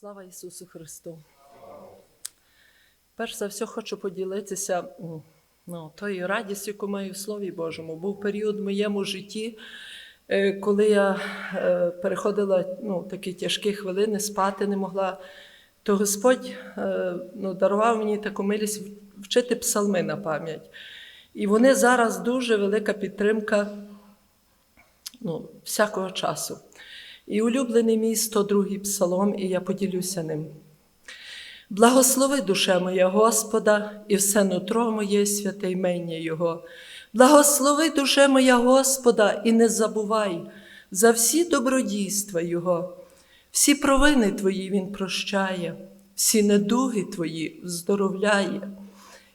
Слава Ісусу Христу! Перш за все хочу поділитися ну, тою радістю, яку маю в Слові Божому. Був період в моєму житті, е, коли я е, переходила ну, такі тяжкі хвилини, спати не могла. То Господь е, ну, дарував мені таку милість вчити псалми на пам'ять. І вони зараз дуже велика підтримка ну, всякого часу. І улюблений мій 102-й псалом, і я поділюся ним. Благослови душе моя Господа, і все нутро моє святе ймення Його. Благослови душе моя Господа, і не забувай за всі добродійства Його. Всі провини Твої Він прощає, всі недуги Твої здоровляє.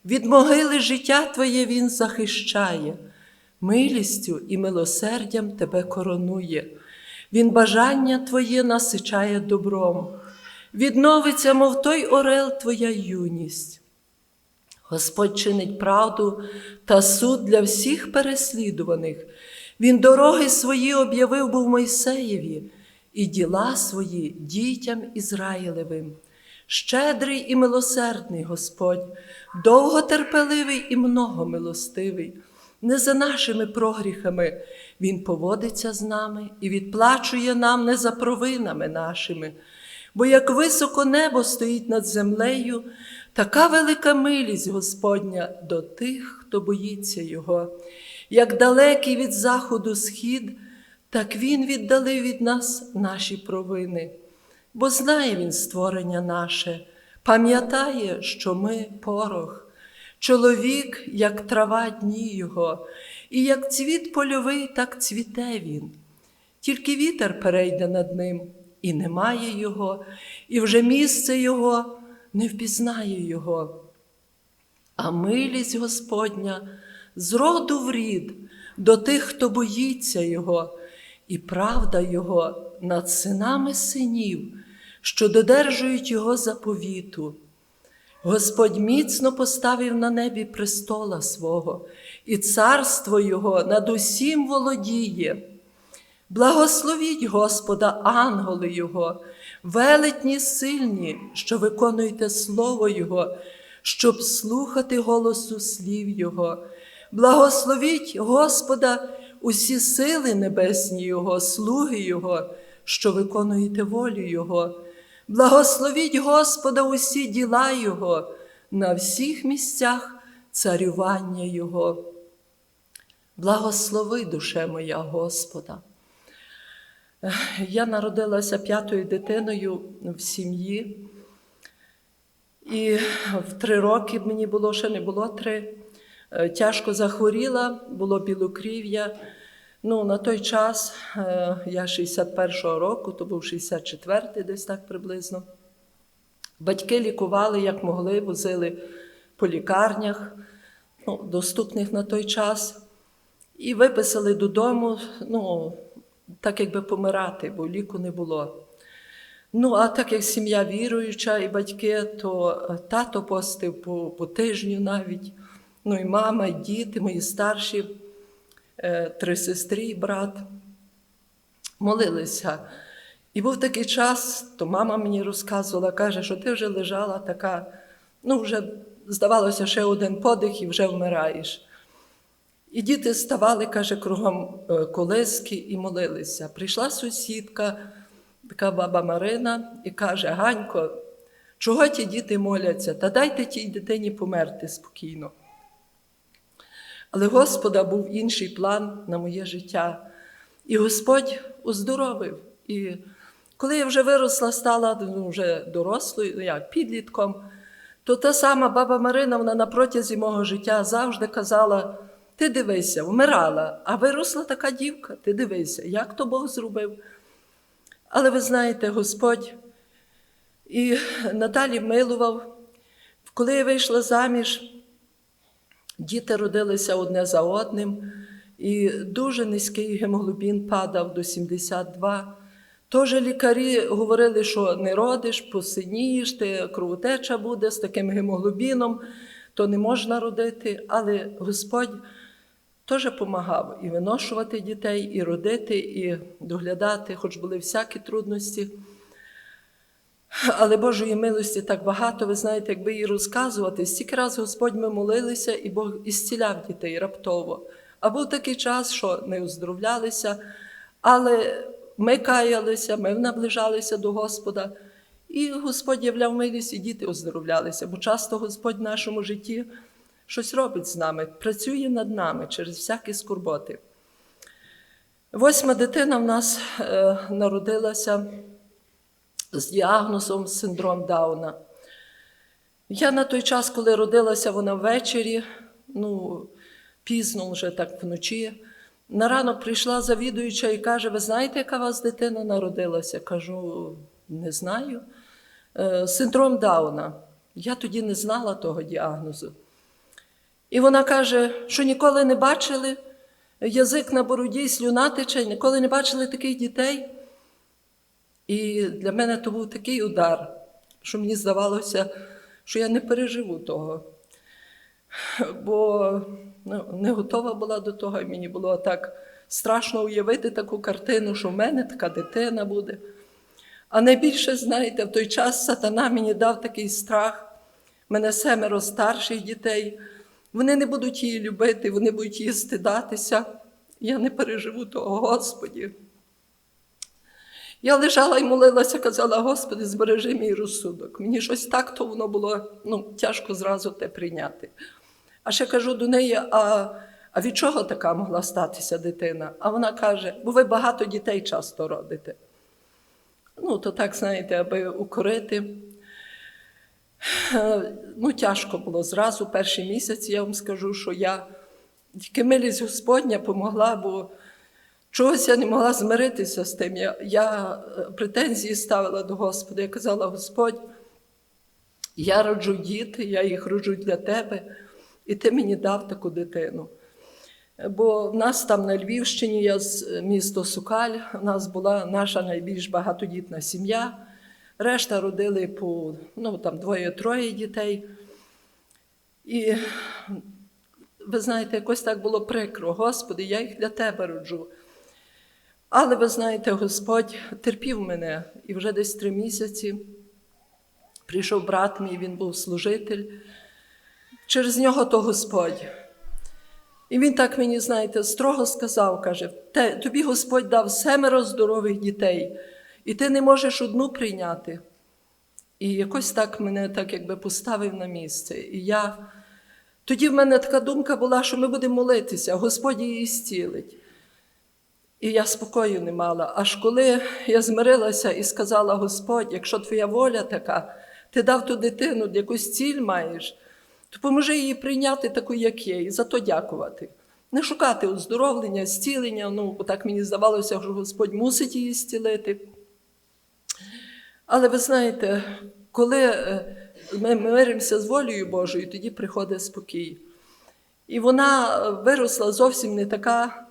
Від могили життя Твоє Він захищає, милістю і милосердям Тебе коронує. Він бажання Твоє насичає добром, відновиться, мов той орел Твоя юність. Господь чинить правду та суд для всіх переслідуваних. Він дороги свої об'явив був Мойсеєві і діла свої дітям Ізраїлевим. Щедрий і милосердний Господь, довготерпеливий і многомилостивий. Не за нашими прогріхами Він поводиться з нами і відплачує нам не за провинами нашими. Бо як високо небо стоїть над землею, така велика милість Господня до тих, хто боїться Його. Як далекий від заходу схід, так Він віддалив від нас наші провини. Бо знає Він створення наше, пам'ятає, що ми порох. Чоловік, як трава дні його, і як цвіт польовий, так цвіте він. Тільки вітер перейде над ним, і немає його, і вже місце його не впізнає його. А милість Господня з роду в рід до тих, хто боїться Його, і правда Його над синами синів, що додержують Його заповіту. Господь міцно поставив на небі престола свого, і царство Його над усім володіє. Благословіть Господа, ангели Його, велетні сильні, що виконуєте Слово Його, щоб слухати голосу слів Його. Благословіть Господа, усі сили небесні Його, слуги Його, що виконуєте волю Його. Благословіть Господа усі діла Його на всіх місцях царювання Його. Благослови душе моя Господа. Я народилася п'ятою дитиною в сім'ї, і в три роки мені було ще не було три. Е, Тяжко захворіла, було білокрів'я. Ну, на той час е, я 61-го року, то був 64-й, десь так приблизно. Батьки лікували, як могли, возили по лікарнях, ну, доступних на той час, і виписали додому, ну, так якби помирати, бо ліку не було. Ну, а так як сім'я віруюча і батьки, то тато постив по, по тижню навіть, ну і мама, і діти, мої старші три сестри і брат молилися. І був такий час, то мама мені розказувала, каже, що ти вже лежала така, ну, вже здавалося, ще один подих і вже вмираєш. І діти ставали, каже, кругом е, колиски і молилися. Прийшла сусідка, така баба Марина, і каже: Ганько, чого ті діти моляться? Та дайте тій дитині померти спокійно. Але Господа був інший план на моє життя. І Господь оздоровив. І коли я вже виросла, стала ну, вже дорослою, ну, як підлітком, то та сама баба Марина вона на протязі мого життя завжди казала: ти дивися, вмирала, а виросла така дівка, ти дивися, як то Бог зробив. Але ви знаєте, Господь і Наталі милував, коли я вийшла заміж. Діти родилися одне за одним, і дуже низький гемоглобін падав до 72. Тож лікарі говорили, що не родиш, посинієш, ти кровотеча буде з таким гемоглобіном, то не можна родити. Але Господь теж допомагав і виношувати дітей, і родити, і доглядати, хоч були всякі трудності. Але Божої милості так багато, ви знаєте, якби її розказувати, стільки раз Господь ми молилися, і Бог ісціляв дітей раптово. А був такий час, що не оздоровлялися, але ми каялися, ми наближалися до Господа, і Господь являв милість, і діти оздоровлялися, бо часто Господь в нашому житті щось робить з нами, працює над нами через всякі скорботи. Восьма дитина в нас е, народилася з діагнозом синдром Дауна. Я на той час, коли родилася вона ввечері, ну, пізно вже так вночі, на ранок прийшла завідуюча і каже: Ви знаєте, яка у вас дитина народилася? Кажу, не знаю. «Е, Синдром Дауна. Я тоді не знала того діагнозу. І вона каже, що ніколи не бачили язик на бороді, слюна тече, ніколи не бачили таких дітей. І для мене то був такий удар, що мені здавалося, що я не переживу того. Бо ну, не готова була до того, і мені було так страшно уявити таку картину, що в мене така дитина буде. А найбільше, знаєте, в той час сатана мені дав такий страх. У мене семеро старших дітей. Вони не будуть її любити, вони будуть її стидатися. Я не переживу того, Господі. Я лежала і молилася, казала, Господи, збережи мій розсудок. Мені щось так то воно було ну, тяжко зразу те прийняти. А ще кажу до неї: а, а від чого така могла статися дитина? А вона каже, бо ви багато дітей часто родите. Ну, то так, знаєте, аби укорити. Ну, тяжко було зразу, перший місяць, я вам скажу, що я тільки милість Господня помогла, бо чогось я не могла змиритися з тим. Я, я е, претензії ставила до Господа. Я казала, Господь, я роджу діти, я їх роджу для тебе, і ти мені дав таку дитину. Бо в нас там на Львівщині, я з міста Сукаль, у нас була наша найбільш багатодітна сім'я. Решта родили по ну, там двоє-троє дітей. І ви знаєте, якось так було прикро. Господи, я їх для тебе роджу. Але ви знаєте, Господь терпів мене і вже десь три місяці прийшов брат мій, він був служитель. Через нього то Господь. І він так мені, знаєте, строго сказав, каже: тобі Господь дав семеро здорових дітей, і ти не можеш одну прийняти. І якось так мене так якби поставив на місце. І я тоді в мене така думка була, що ми будемо молитися, Господь її зцілить. І я спокою не мала. Аж коли я змирилася і сказала: Господь, якщо твоя воля така, ти дав ту дитину, якусь ціль маєш, то поможи її прийняти таку, як є, і за то дякувати. Не шукати оздоровлення, зцілення. Ну, так мені здавалося, що Господь мусить її зцілити. Але ви знаєте, коли е, ми миримося з волею Божою, тоді приходить спокій. І вона е, виросла зовсім не така,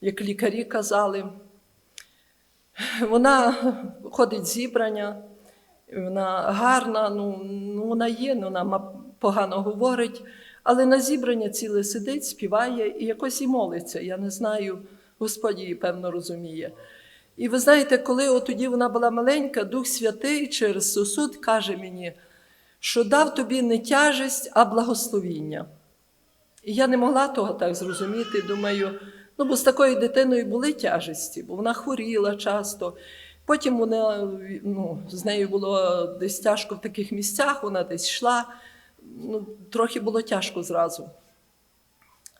як лікарі казали. Вона ходить зібрання, вона гарна, ну, ну вона є, ну, вона погано говорить, але на зібрання ціле сидить, співає і якось і молиться. Я не знаю, Господь її, певно, розуміє. І ви знаєте, коли тоді вона була маленька, Дух Святий через сосуд каже мені, що дав тобі не тяжесть, а благословіння. І я не могла того так зрозуміти. Думаю, ну бо з такою дитиною були тяжесті, бо вона хворіла часто. Потім вона, ну, з нею було десь тяжко в таких місцях, вона десь йшла. Ну, трохи було тяжко зразу.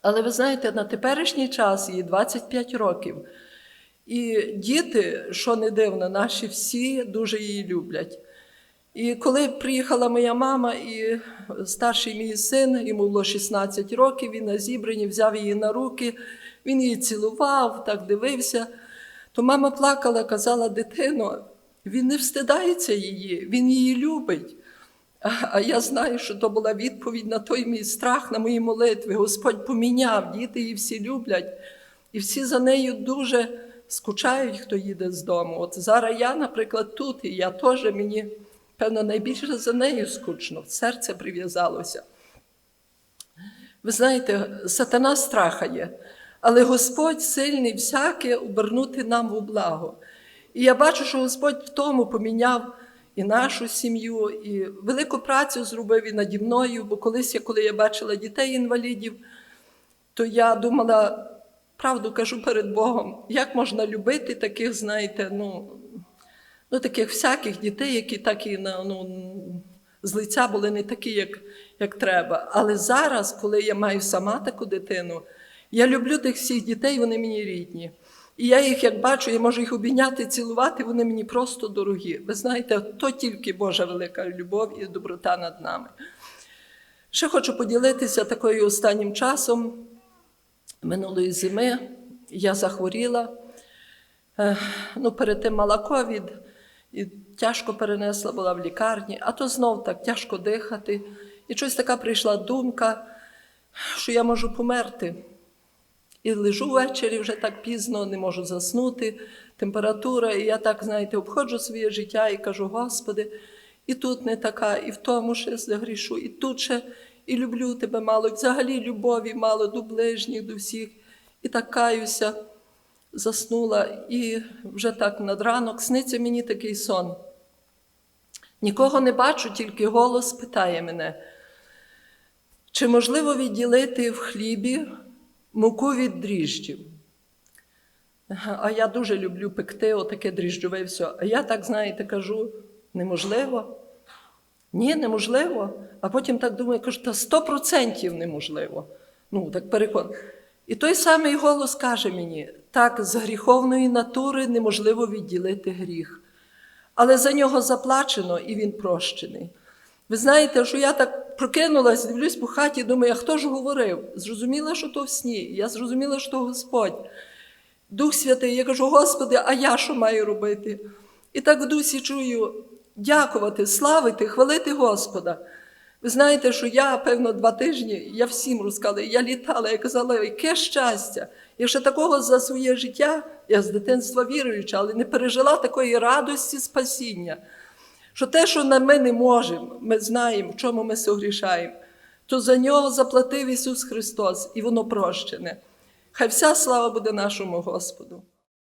Але ви знаєте, на теперішній час їй 25 років. І діти, що не дивно, наші всі дуже її люблять. І коли приїхала моя мама і старший мій син, йому було 16 років, він на зібранні взяв її на руки, він її цілував, так дивився, то мама плакала, казала, дитино, він не встидається її, він її любить. А, я знаю, що то була відповідь на той мій страх, на мої молитви. Господь поміняв, діти її всі люблять. І всі за нею дуже скучають, хто їде з дому. От зараз я, наприклад, тут, і я теж мені, певно, найбільше за нею скучно, серце прив'язалося. Ви знаєте, сатана страхає, але Господь сильний всяке обернути нам у благо. І я бачу, що Господь в тому поміняв і нашу сім'ю, і велику працю зробив і наді мною, бо колись, я, коли я бачила дітей-інвалідів, то я думала, правду кажу перед Богом, як можна любити таких, знаєте, ну, ну таких всяких дітей, які так і ну, з лиця були не такі, як, як треба. Але зараз, коли я маю сама таку дитину, я люблю тих всіх дітей, вони мені рідні. І я їх, як бачу, я можу їх обійняти, цілувати, вони мені просто дорогі. Ви знаєте, то тільки Божа велика любов і доброта над нами. Ще хочу поділитися такою останнім часом. Минулої зими я захворіла. Е, Ну, перед тим мала ковід, і тяжко перенесла, була в лікарні, а то знов так тяжко дихати. І щось така прийшла думка, що я можу померти. І лежу ввечері вже так пізно, не можу заснути, температура, і я так, знаєте, обходжу своє життя і кажу, Господи, і тут не така, і в тому ще загрішу, і тут ще, і люблю тебе мало, і взагалі любові мало до ближніх, до всіх. І так каюся, заснула, і вже так над ранок сниться мені такий сон. Нікого не бачу, тільки голос питає мене, чи можливо відділити в хлібі муку від дріжджів. А я дуже люблю пекти, отаке дріжджове все. А я так, знаєте, кажу, неможливо. Ні, неможливо. А потім так думаю, кажу, та сто процентів неможливо. Ну, так перекон. І той самий голос каже мені: так, з гріховної натури неможливо відділити гріх. Але за нього заплачено і він прощений. Ви знаєте, що я так прокинулась, дивлюсь по хаті, думаю, а хто ж говорив? Зрозуміла, що то в сні. Я зрозуміла, що то Господь. Дух Святий, я кажу, Господи, а я що маю робити? І так в дусі чую дякувати, славити, хвалити Господа. Ви знаєте, що я, певно, два тижні, я всім розказала, я літала, я казала, яке щастя. Я ще такого за своє життя, я з дитинства віруюча, але не пережила такої радості спасіння. Що те, що ми не можемо, ми знаємо, в чому ми согрішаємо, то за нього заплатив Ісус Христос, і воно прощене. Хай вся слава буде нашому Господу.